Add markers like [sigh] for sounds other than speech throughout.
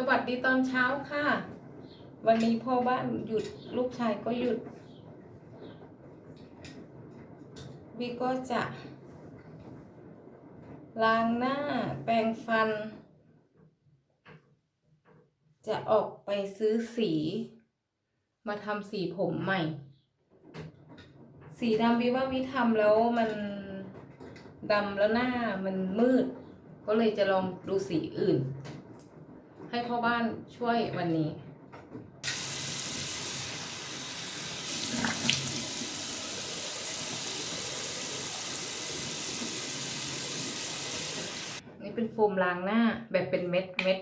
สวัสดีตอนเช้าค่ะ วันนี้พ่อบ้านหยุดลูกชายก็หยุดวีก็จะล้างหน้าแปรงฟัน จะออกไปซื้อสี มาทำสีผมใหม่ สีดำวิว่าวิทำแล้วมันดำแล้วหน้ามันมืด ก็เลยจะลองดูสีอื่น ให้พ่อบ้านช่วยวันนี้ นี่เป็นโฟมล้างหน้าแบบเป็นเม็ดเม็ด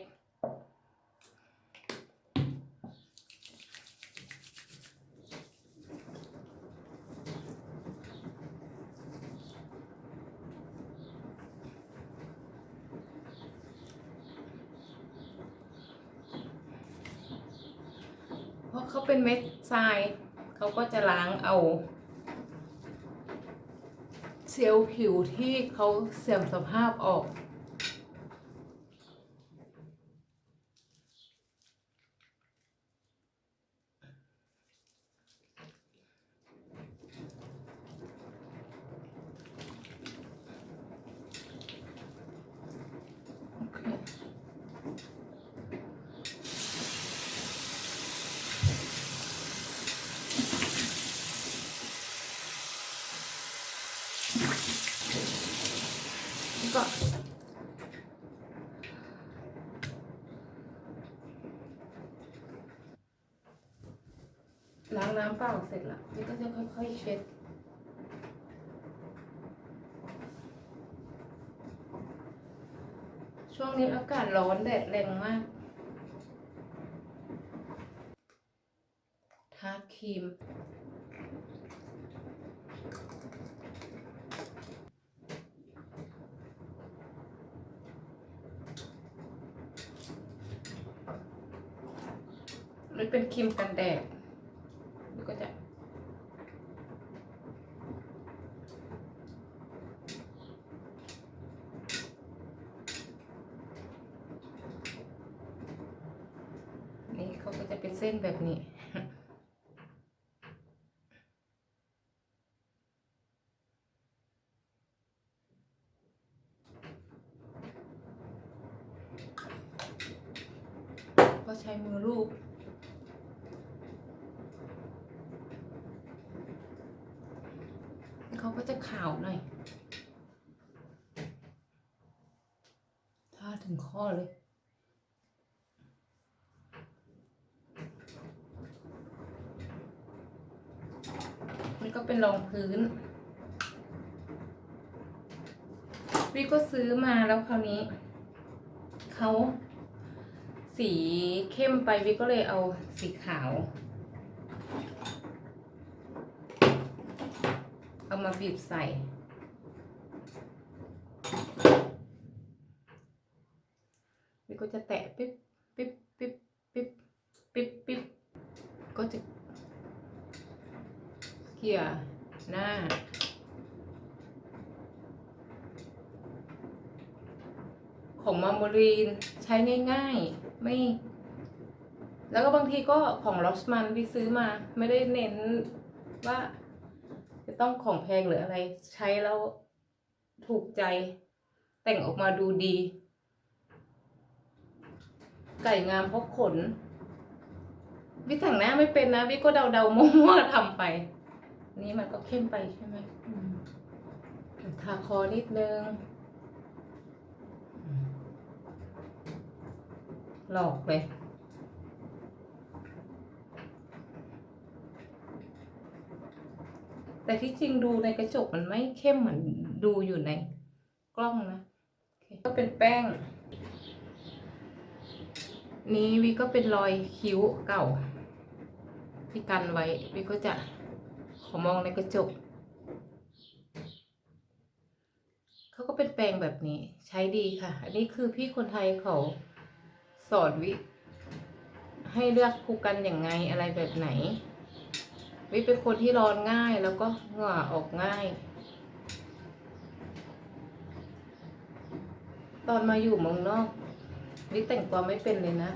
เพราะเขาเป็นเม็ดทราย เขา ก็จะล้างเอา เซลล์ผิวที่เขาเสื่อมสภาพออก ก็ล้างน้ำเปล่าเสร็จแล้วนี่ก็จะค่อยๆเช็ดช่วงนี้อากาศร้อนแดดแรงมาก ทาครีม เป็นครีมกันแดดก็จะนี่เขาก็จะเป็นเส้นแบบนี้ก็ใช้มือลูบ เขาก็ จะขาวหน่อยทาถึงข้อเลยนี่ก็เป็นรองพื้นวิก็ซื้อมาแล้วคราวนี้เขาสีเข้มไปวิก็เลยเอาสีขาว เอามาบีบใส่วิก็จะแตะปิ๊บปิ๊บปิ๊บปิ๊บปิ๊บปิ๊บก็จะเกี่ยหน้าของมาโมรีนใช้ง่ายๆไม่ แล้วก็บางทีก็ของลอสมันวิซื้อมา ไม่ได้เน้นว่า ต้องของแพงหรืออะไร ใช้แล้วถูกใจ แต่งออกมาดูดี ไก่งามเพราะขน วิแต่งหน้าไม่เป็นนะ วิก็เดาเดาๆมั่วๆทำไป นี่มันก็เข้มไปใช่ไหมทาคอนิดนึง หลอกเลย แต่ที่จริงดูในกระจกมันไม่เข้มเหมือนดูอยู่ในกล้องนะ ก็เป็นแป้ง นี้วิก็เป็นรอยคิ้วเก่า ที่กันไว้วิก็จะขอมองในกระจก เขาก็เป็นแปรงแบบนี้ใช้ดีค่ะ อันนี้คือพี่คนไทยเขาสอนวิ ให้เลือกภูกันอย่างไงอะไรแบบไหน วิเป็นคนที่ร้อนง่ายแล้วก็เหงื่อออกง่าย ตอนมาอยู่เมืองนอกวิแต่งตัวไม่เป็นเลยนะ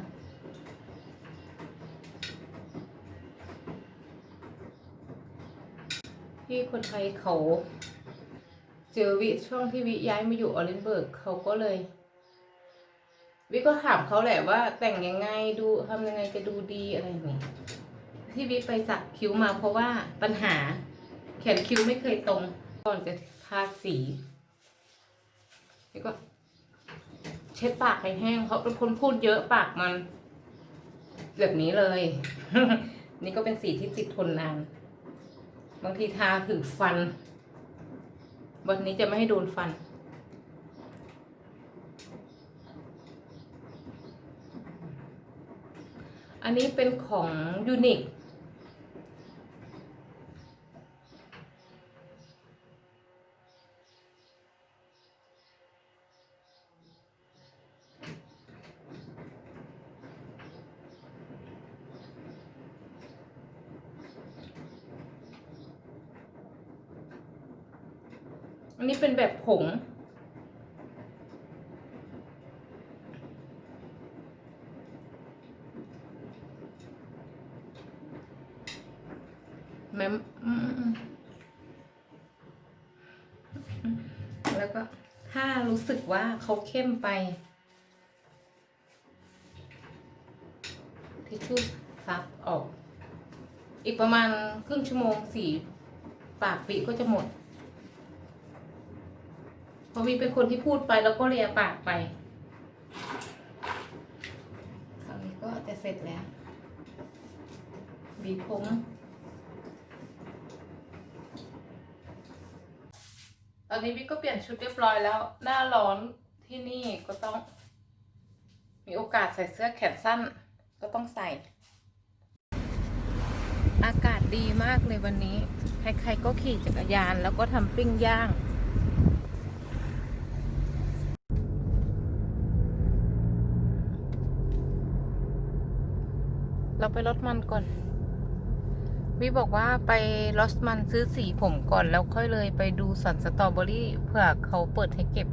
พี่คนไทยเขาเจอวิช่วงที่วิย้ายมาอยู่ออเรนเบิร์กเขาก็เลย วิก็ถามเขาแหละว่าแต่งยังไงดูทำยังไงจะดูดีอะไรอย่างนี้ ที่วิไปสักคิ้วมาเพราะว่าปัญหาแขนคิ้วไม่เคยตรงก่อนจะทาสีวิก็ เช็ดปากให้แห้งเพราะเป็นคนพูดเยอะปากมันแบบนี้เลย นี่ก็เป็นสีที่ติดทนนาน บางทีทาถึงฟัน วันนี้จะไม่ให้โดนฟันอันนี้เป็นของยูนิค อันนี้เป็นแบบผง แมมแล้วก็ถ้ารู้สึกว่าเขาเข้มไป ทิชชู่ซับออก อีกประมาณครึ่งชั่วโมงสี่ปากปีก็จะหมด พราะวีเป็นคนที่พูดไปแล้วก็เลียปากไปคราวนี้ก็จะเสร็จแล้วบีบผมตอนนี้วิก็เปลี่ยนชุดเรียบร้อยแล้ว หน้าร้อนที่นี่ก็ต้อง มีโอกาสใส่เสื้อแขนสั้นก็ต้องใส่ อากาศดีมากเลยวันนี้ ใครๆก็ขี่จักรยานแล้วก็ทำปิ้งย่าง เราไปรถมันก่อน วิบอกว่าไปลอสมันซื้อสีผมก่อนแล้วค่อยเลยไปดูสวนสตรอเบอรี่เผื่อเขาเปิดให้เก็บ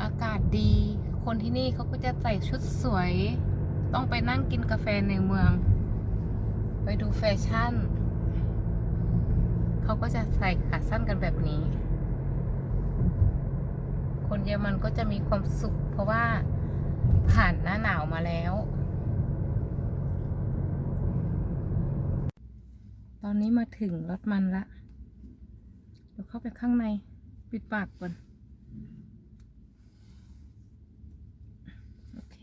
อากาศดี คนที่นี่เขาก็จะใส่ชุดสวย ต้องไปนั่งกินกาแฟในเมือง ไปดูแฟชั่น เขาก็จะใส่ขาสั้นกันแบบนี้ คนเยอรมันก็จะมีความสุข เพราะว่าผ่านหน้าหนาวมาแล้ว ตอนนี้มาถึงรถมันละเดี๋ยวเข้าไปข้างในปิดปากก่อน โอเค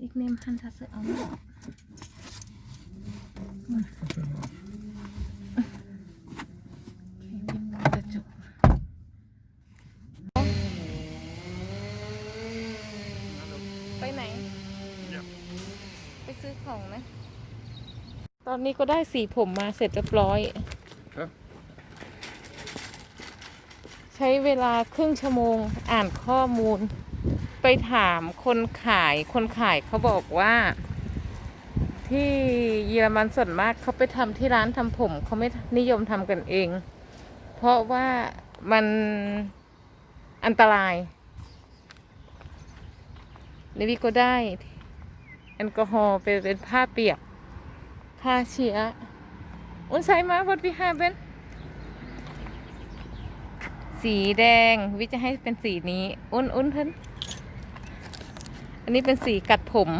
อีกเนมฮันทัสเอาหมด อนนี้ก็ได้สีผมมาเสร็จเรียบร้อยครับใช้เวลาครึ่งชั่วโมงอ่านข้อมูล ไปถามคนขายคนขายเขาบอกว่า ที่เยอรมันส่วนมากเขาไปทำที่ร้านทำผมเขาไม่นิยมทำกันเอง เพราะว่ามันอันตรายในวิก็ได้แอลกอฮอล์เป็นเป็นผ้าเปียก ผ้าเชื้ออุ้นใช้มาวัดวิหารเป็นสีแดง วิจะให้เป็นสีนี้ อุ้นอุ้นเพิ่นอันนี้เป็นสีกัดผม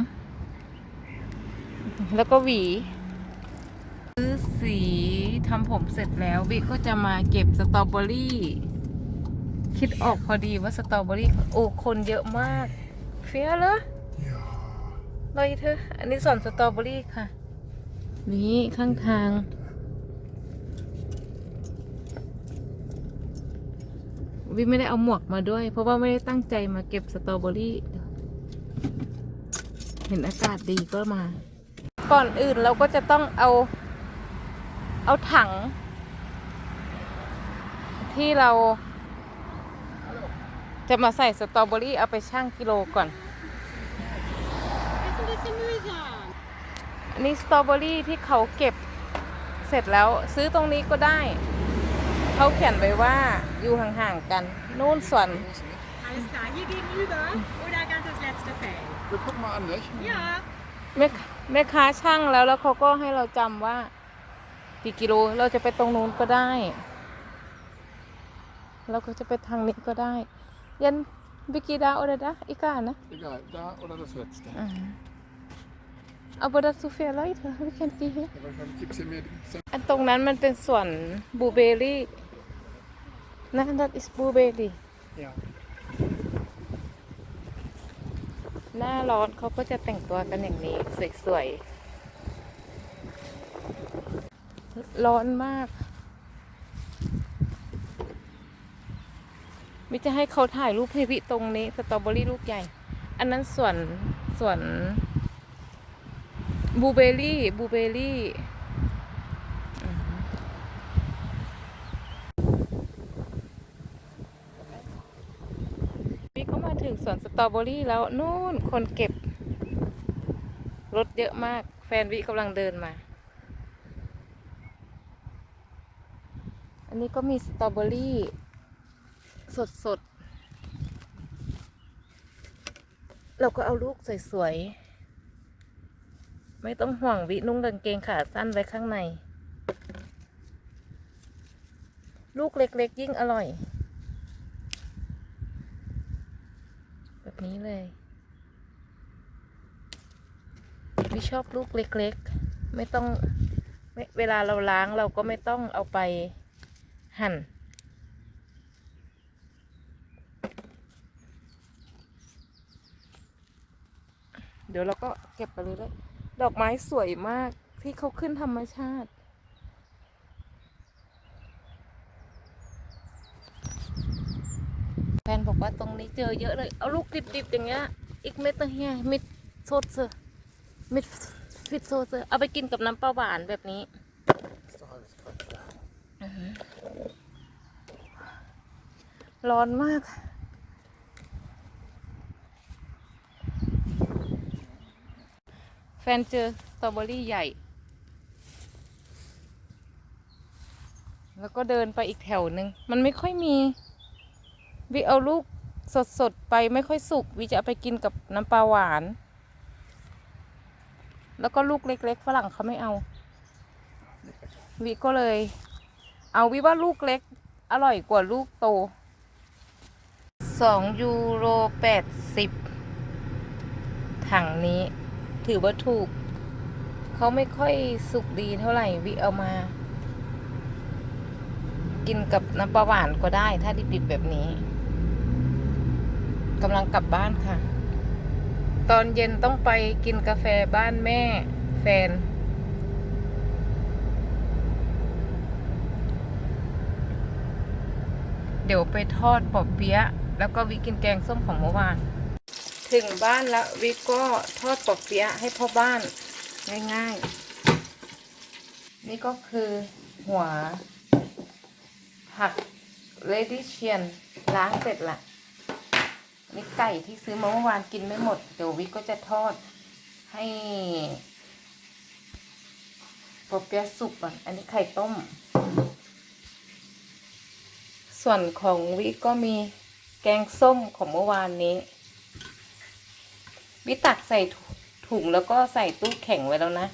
แล้วก็หวีซื้อสีทำผมเสร็จแล้ววิก็จะมาเก็บสตรอเบอรี่ คิดออกพอดีว่าสตรอเบอรี่ โอ้ คนเยอะมาก เฟียเหรอ Ja. ลอยเธอ อันนี้สวนสตรอเบอรี่ค่ะ นี่ข้างทาง วิไม่ได้เอาหมวกมาด้วย เพราะว่าไม่ได้ตั้งใจมาเก็บสตรอเบอรี่ เห็นอากาศดีก็มา ก่อนอื่นเราก็จะต้องเอา เอาถัง ที่เรา จะมาใส่สตรอเบอรี่เอาไปชั่งกิโลก่อน ist ein bisschen mühsam. อันนี้สตรอเบอรี่ที่เขาเก็บเสร็จแล้วซื้อตรงนี้ก็ได้ เขาเขียนไว้ว่าอยู่ห่างๆกัน นู่นส่วน Alles klar, hier gegenüber oder ganz das letzte Feld? Wir gucken mal an, nicht? Ja. แม่แม่ค้าช่างแล้วแล้วเขาก็ให้เราจำว่ากี่กิโลเราจะไปตรงนู้นก็ได้ เราก็จะไปทางนี้ก็ได้ ยันบิกิดาโอเดดาอีกานะ Egal, da oder das letzte. อ่า เอาบดัสซูเฟียไลท์เถอะวิคันตีเฮ Ja, wahrscheinlich gibt es hier mehr die อันตรงนั้นมันเป็นส่วนบลูเบอร์รี่นั่นดัตอิสบลูเบอร์รี่ Ja. หน้าร้อนเขาก็จะแต่งตัวกันอย่างนี้ สวยๆ ร้อนมาก มิจะให้เขาถ่ายรูปให้วิตรงนี้ สตรอเบอรี่ลูกใหญ่ อันนั้นส่วนส่วน บูเบอรี่บูเบอร์รี่อืมวิก็มาถึงสวนสตรอเบอรี่แล้วนู่นคนเก็บ รถเยอะมาก แฟนวิกำลังเดินมา อันนี้ก็มีสตรอเบอรี่ สดสดๆเราก็เอาลูกสวยๆ ไม่ต้องห่วงวินุ่งกางเกงขาสั้นไว้ข้างใน ลูกเล็กๆยิ่งอร่อย แบบนี้เลย วิชอบลูกเล็กๆ ไม่ต้องไม่เวลาเราล้างเราก็ไม่ต้องเอาไปหั่นเดี๋ยวเราก็เก็บไปเลยเลยๆ ดอกไม้สวยมากที่เขาขึ้นธรรมชาติ แฟนบอกว่าตรงนี้เจอเยอะเลย เอาลูกดิบๆอย่างเงี้ย อีกเม็ดนึงเฮียมิดโซดเซอร์มิดฟิตโซดเซอร์เอาไปกินกับน้ำปลาหวานแบบนี้ Ist doch alles Quatsch. Ja. ร้อนมาก ฟนเจอสตรอเบอรี่ใหญ่ แล้วก็เดินไปอีกแถวหนึ่ง มันไม่ค่อยมี วิเอาลูกสดๆ ไปไม่ค่อยสุก วิจะเอาไปกินกับน้ำปลาหวาน แล้วก็ลูกเล็กๆ ฝรั่งเขาไม่เอา วิก็เลย เอาวิว่าลูกเล็ก อร่อยกว่าลูกโตสองยูโรแปดสิบถังนี้ ถือว่าถูก เขาไม่ค่อยสุกดีเท่าไหร่วิเอามา กินกับน้ำปลาหวานก็ได้ ถ้าดิบๆแบบนี้กำลังกลับบ้านค่ะ ตอนเย็นต้องไปกินกาแฟบ้านแม่ แฟน เดี๋ยวไปทอดปอบเปี๊ยะแล้วก็วิกินแกงส้มของเมื่อวาน ถึงบ้านแล้ววิก็ทอดปอบเปี๊ยะให้พ่อบ้านง่ายๆ นี่ก็คือหัว ผักเลดี้เชียนล้างเสร็จละนี่ไก่ที่ซื้อมาเมื่อวานกินไม่หมด เดี๋ยววิก็จะทอดให้ปอเปี๊ยะสุกก่อนอันนี้ไข่ต้ม ส่วนของวิก็มีแกงส้มของเมื่อวานนี้ วิตักใส่ถุงแล้วก็ใส่ตู้แข็งไว้แล้วนะ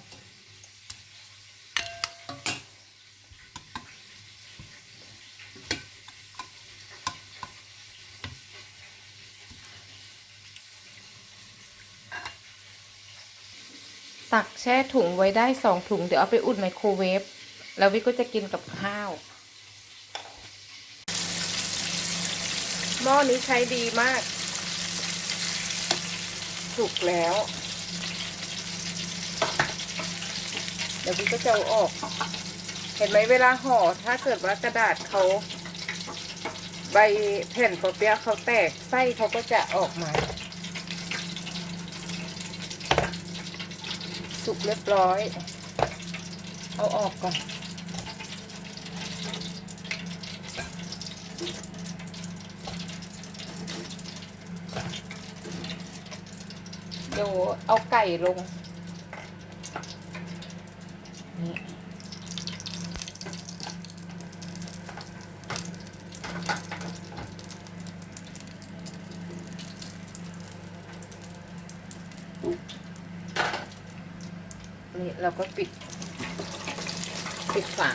ตักแช่ถุงไว้ได้สองถุง เดี๋ยวเอาไปอุ่นไมโครเวฟ แล้ววิก็จะกินกับข้าวหม้อนี้ใช้ดีมาก สุกแล้ว เดี๋ยวพี่ก็จะเอาออก เห็นไหมเวลาห่อถ้าเกิดว่ากระดาษเขาใบแผ่นปอเปี๊ยะเขาแตกไส้เขาก็จะออกมา สุกเรียบร้อย เอาออกก่อน ลเอาไก่ลงนี่เราก็ปิด ปิดฝา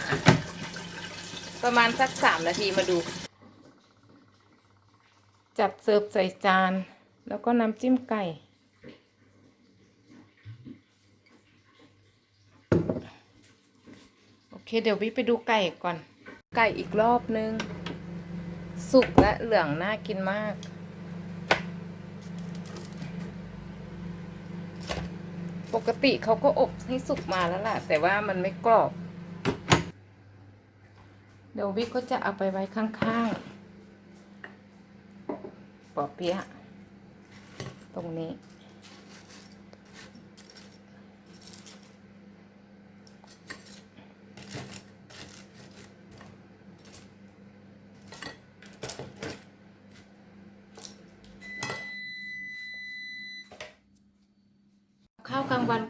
ประมาณสักสามนาทีมาดู จัดเสิร์ฟใส่จาน แล้วก็น้ำจิ้มไก่ เคเดี๋ยววิไปดูไก่ก่อน ไก่อีกรอบนึง สุกและเหลืองน่ากินมากปกติเขาก็อบให้สุกมาแล้วล่ะ แต่ว่ามันไม่กรอบ เดี๋ยววิก็จะเอาไปไว้ข้างๆปอเปี๊ยะตรงนี้ ข้าว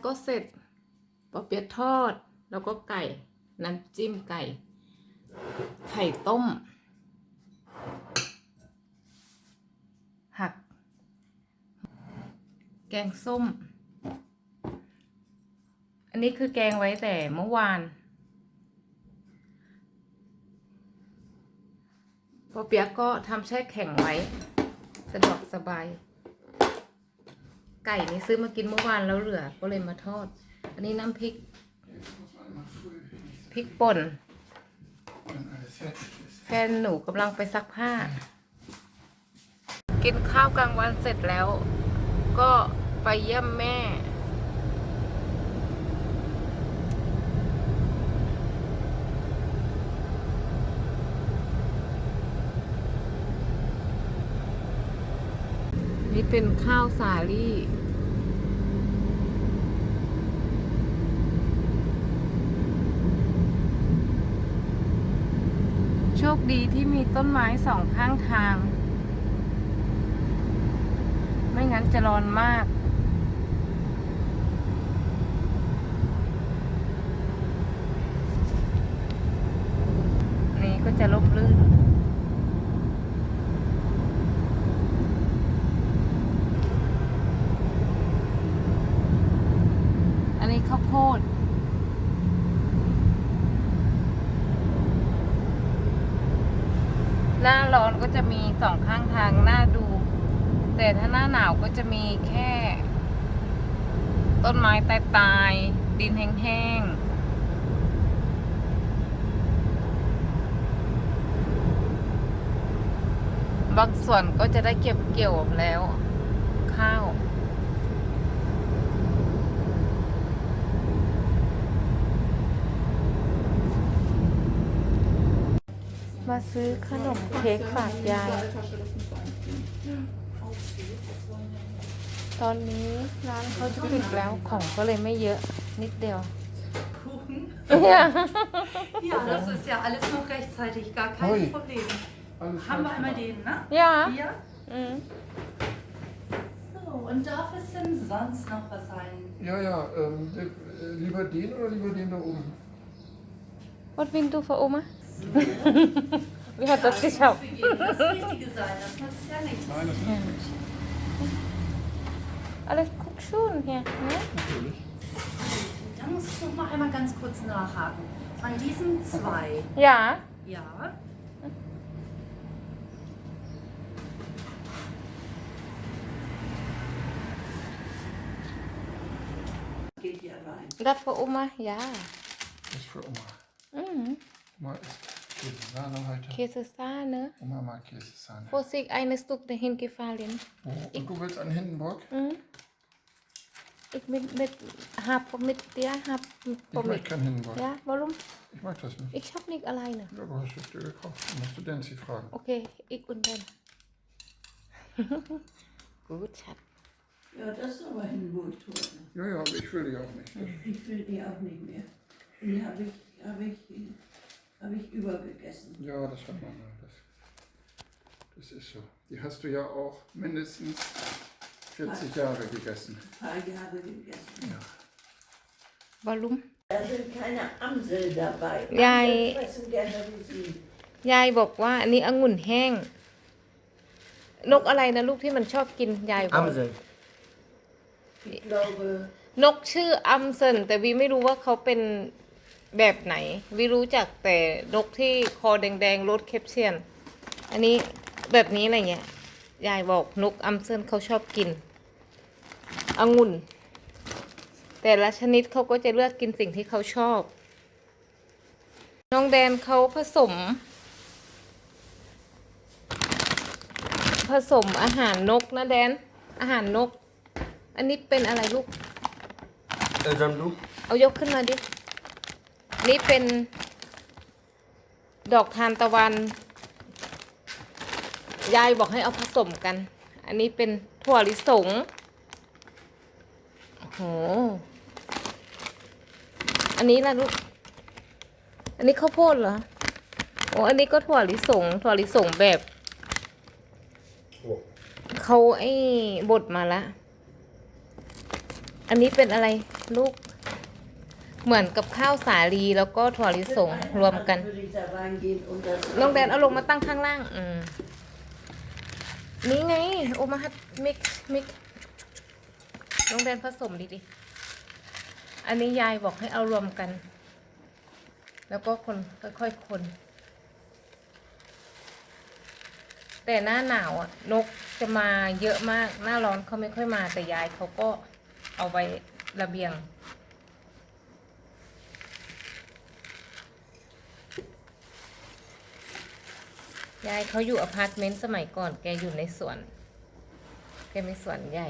ก็เสร็จปอเปี๊ยะทอด แล้วก็ไก่ น้ำจิ้มไก่ ไข่ต้มผัก แกงส้ม อันนี้คือแกงไว้แต่เมื่อวานปอเปี๊ยะก็ทำแช่แข็งไว้ สะดวกสบาย ไก่นี่ซื้อมากินเมื่อวานแล้วเหลือก็เลยมาทอด อันนี้น้ำพริกพริกป่น แฟนหนูกำลังไปซักผ้า กินข้าวกลางวันเสร็จแล้ว ก็ไปเยี่ยมแม่ นี่เป็นข้าวสาลี่โชคดีที่มีต้นไม้สองข้างทาง ไม่งั้นจะร้อนมาก นี่ก็จะลบลื่น อันนี้ข้าวโพด หน้าร้อนก็จะมี สองข้างทางน่าดู แต่ถ้าหน้าหนาวก็จะมีแค่ ต้นไม้ตายตายดินแห้งๆบางส่วนก็จะได้เก็บเกี่ยวแล้ว ข้าว มาซื้อขนมเค้กฝากยาย ตอนนี้ร้านเขาจะปิดแล้วของก็เลยไม่เยอะนิดเดียว Kuchen. เนี่ย Ja, das ist ja alles noch rechtzeitig, gar kein Ui. Problem. Alles Haben wir fertig. einmal den, ne? ย่า Hier. อืม So, und darf es denn sonst noch was sein? Ja, ja, ähm, äh, lieber den oder lieber den da oben? What bin du für Oma? Wie hat das muss geschafft? für jeden das Richtige sein, das nützt ja nichts. Nein, das ist nichts. Alles guck schon hier. Ne? Natürlich. Da musst du noch mal einmal ganz kurz nachhaken. Von diesen zwei, Ja. ja, geht hier rein. Das für Oma? Ja. Das ist für Oma. Mhm. Isst Käsesahne heute. Käsesahne. Oma mag Käsesahne. Wo sich eine Stück dahin gefallen? Oh, und du willst an Hindenburg? Mhm. Ich mit, mit, hab mit dir, hab mit Ich möchte kein Hindenburg. Ja, warum? Ich mag das nicht. Ich hab nicht alleine. Ja, du hast es dir gekauft. Dann musst du Dancy fragen. Okay, ich und dann. [laughs] Gut, Schatz. Ja, das ist aber ein Wohltorte. Ja, ja, aber ich will die auch nicht. Ich will die auch nicht mehr. Die habe ich, habe ich, habe ich übergegessen. Ja, das hat man mal. Das, das ist so. Die hast du ja auch mindestens 40 Jahre gegessen. Ein paar Jahre gegessen. Ja. Warum? Da sind keine Amsel dabei. Ja, Amsel ich- fressen gerne wie sie. ยายบอกว่าอันนี้องุ่นแห้ง นกอะไรนะลูกที่มันชอบกินยายบอก Amsel. Ich glaube, นกชื่ออัมเซนแต่วีไม่รู้ว่าเขาเป็น แบบไหนวีรู้จักแต่นกที่คอแดงๆรถเคปเชียน อันนี้แบบนี้อะไรเงี้ย ยายบอกนกอัมเซนเขาชอบกินองุ่น แต่ละชนิดเขาก็จะเลือกกินสิ่งที่เขาชอบ น้องแดนเขาผสม ผสมอาหารนกนะแดน อาหารนก อันนี้เป็นอะไรลูก Äh, dann du? เอายกขึ้นมาดิ นี่เป็นดอกทานตะวัน ยายบอกให้เอาผสมกัน อันนี้เป็นถั่วลิสงโอ้โห อันนี้ล่ะลูก อันนี้ข้าวโพดเหรอ โอ้อันนี้ก็ถั่วลิสง ถั่วลิสงแบบเขาไอ้บดมาละ อันนี้เป็นอะไรลูก เหมือนกับข้าวสาลีแล้วก็ถั่วลิสงรวมกัน Würde ich da reingehen und das. น้องแดนเอาลงมาตั้งข้างล่าง อืมนี่ไง โอมาฮัดมิกมิกน้องแดนผสมดีดิอันนี้ยายบอกให้เอารวมกัน แล้วก็คนค่อยๆคน แต่หน้าหนาวอะ นกจะมาเยอะมาก หน้าร้อนเขาไม่ค่อยมาแต่ยายเขาก็เอาไว้ระเบียง ยายเขาอยู่อพาร์ตเมนต์สมัยก่อน แกอยู่ในสวน แกมีสวนใหญ่